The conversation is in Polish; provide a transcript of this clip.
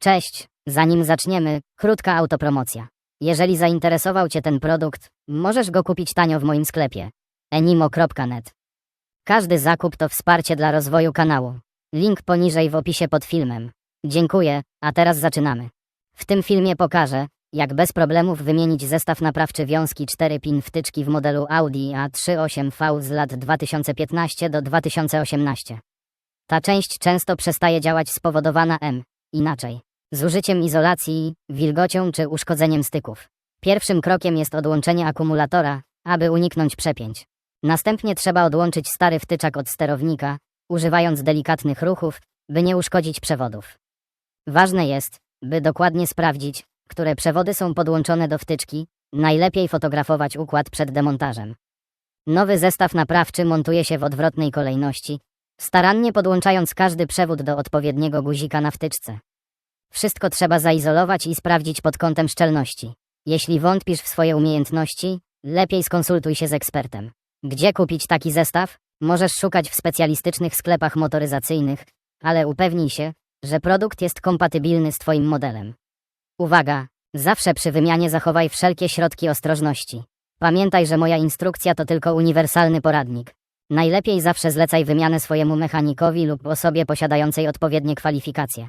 Cześć, zanim zaczniemy, krótka autopromocja. Jeżeli zainteresował Cię ten produkt, możesz go kupić tanio w moim sklepie enimo.net. Każdy zakup to wsparcie dla rozwoju kanału. Link poniżej w opisie pod filmem. Dziękuję, a teraz zaczynamy. W tym filmie pokażę, jak bez problemów wymienić zestaw naprawczy wiązki 4-pin wtyczki w modelu Audi A38V z lat 2015 do 2018. Ta część często przestaje działać spowodowana M. Inaczej. Z użyciem izolacji, wilgocią czy uszkodzeniem styków. Pierwszym krokiem jest odłączenie akumulatora, aby uniknąć przepięć. Następnie trzeba odłączyć stary wtyczak od sterownika, używając delikatnych ruchów, by nie uszkodzić przewodów. Ważne jest, by dokładnie sprawdzić, które przewody są podłączone do wtyczki, najlepiej fotografować układ przed demontażem. Nowy zestaw naprawczy montuje się w odwrotnej kolejności, starannie podłączając każdy przewód do odpowiedniego guzika na wtyczce. Wszystko trzeba zaizolować i sprawdzić pod kątem szczelności. Jeśli wątpisz w swoje umiejętności, lepiej skonsultuj się z ekspertem. Gdzie kupić taki zestaw? Możesz szukać w specjalistycznych sklepach motoryzacyjnych, ale upewnij się, że produkt jest kompatybilny z Twoim modelem. Uwaga! Zawsze przy wymianie zachowaj wszelkie środki ostrożności. Pamiętaj, że moja instrukcja to tylko uniwersalny poradnik. Najlepiej zawsze zlecaj wymianę swojemu mechanikowi lub osobie posiadającej odpowiednie kwalifikacje.